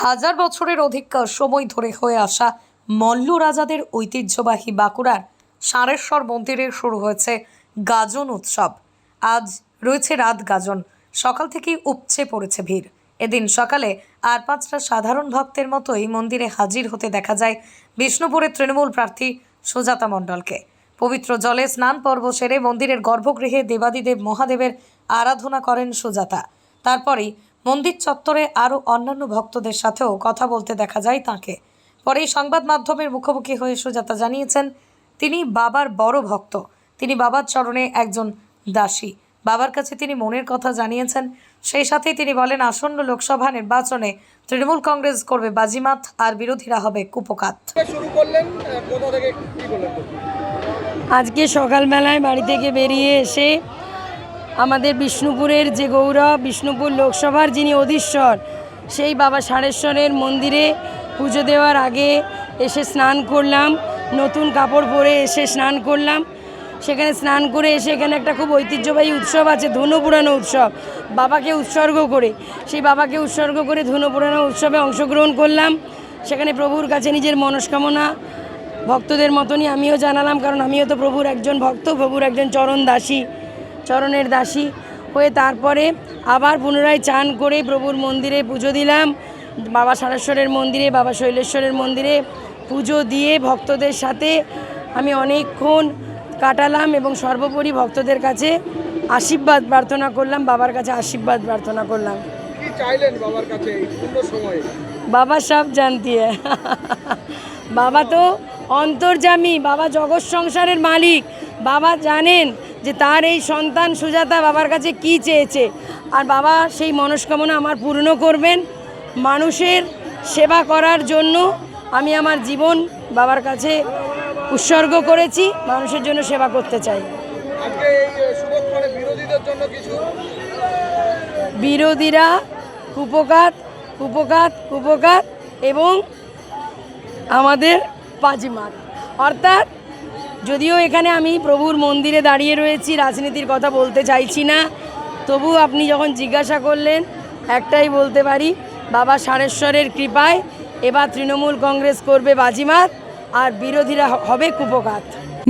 হাজার বছরের অধিক সময় ধরে হয়ে আসা মল্ল রাজাদের ঐতিহ্যবাহী বাঁকুড়ার সারেশ্বর মন্দিরে শুরু হয়েছে গাজন উৎসব। আজ রয়েছে রাত গাজন। সকাল থেকেই উপচে পড়েছে ভিড়। এদিন সকালে আর পাঁচটা সাধারণ ভক্তের মতোই মন্দিরে হাজির হতে দেখা যায় বিষ্ণুপুরের তৃণমূল প্রার্থী সুজাতা মণ্ডলকে। পবিত্র জলে স্নান পর্ব সেরে মন্দিরের গর্ভগৃহে দেবাদিদেব মহাদেবের আরাধনা করেন সুজাতা। তারপরেই মন্দির চত্বরে আরও অন্যান্য ভক্তদের সাথেও কথা বলতে দেখা যায় তাকে। পরে সংবাদ মাধ্যমের মুখোমুখি হয়ে সুজাতা জানিয়েছেন তিনি বাবার বড় ভক্ত। তিনি বাবার চরণে একজন দাসী। বাবার কাছে তিনি মনের কথা জানিয়েছেন। সেই সাথেই তিনি বলেন আসন্ন লোকসভা নির্বাচনে তৃণমূল কংগ্রেস করবে বাজিমাত আর বিরোধীরা হবে কুপকাত। শুরু করলেন? কোথা থেকে আজকে সকালবেলায় বাড়ি থেকে বেরিয়ে এসে আমাদের বিষ্ণুপুরের যে গৌরব, বিষ্ণুপুর লোকসভার যিনি অধীশ্বর, সেই বাবা সারেশ্বরের মন্দিরে পুজো দেওয়ার আগে এসে স্নান করলাম, নতুন কাপড় পরে এসে স্নান করলাম। সেখানে স্নান করে এসে এখানে একটা খুব ঐতিহ্যবাহী উৎসব আছে, ধনু পুরানো উৎসব। বাবাকে উৎসর্গ করে, সেই বাবাকে উৎসর্গ করে ধনু পুরানো উৎসবে অংশগ্রহণ করলাম। সেখানে প্রভুর কাছে নিজের মনস্কামনা ভক্তদের মতনই আমিও জানালাম, কারণ আমিও তো প্রভুর একজন ভক্ত, প্রভুর একজন চরণ দাসী। চরণের দাসী হয়ে তারপরে আবার পুনরায় চান করে প্রভুর মন্দিরে পুজো দিলাম। বাবা সারেশ্বরের মন্দিরে বাবা শৈলেশ্বরের মন্দিরে পুজো দিয়ে ভক্তদের সাথে আমি অনেকক্ষণ কাটালাম এবং সর্বোপরি ভক্তদের কাছে আশীর্বাদ প্রার্থনা করলাম বাবার কাছে আশীর্বাদ প্রার্থনা করলাম। বাবার কাছে সময়ে? বাবা সব জানতি বাবা তো অন্তর্জামী বাবা জগৎ সংসারের মালিক বাবা জানেন যে তার এই সন্তান সুজাতা বাবার কাছে কি চেয়েছে? আর বাবা সেই মনস্কামনা আমার পূর্ণ করবেন। মানুষের সেবা করার জন্য আমি আমার জীবন বাবার কাছে উৎসর্গ করেছি। মানুষের জন্য সেবা করতে চাই। কিছু? বিরোধীরা কুপকাত কুপকাত কুপকাত এবং আমাদের পাজিমাত। অর্থাৎ যদিও এখানে আমি প্রভুর মন্দিরে দাঁড়িয়ে রয়েছি, রাজনীতির কথা বলতে চাইছি না। তবু আপনি যখন জিজ্ঞাসা করলেন, একটাই বলতে পারি, বাবা সারেশ্বরের কৃপায় এবার তৃণমূল কংগ্রেস করবে বাজিমাত, আর বিরোধীরা হবে কুপকাত।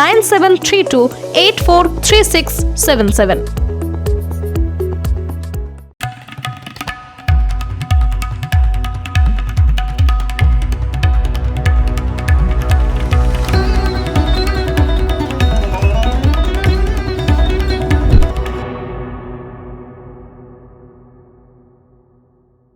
nine seven three two eight four three six seven seven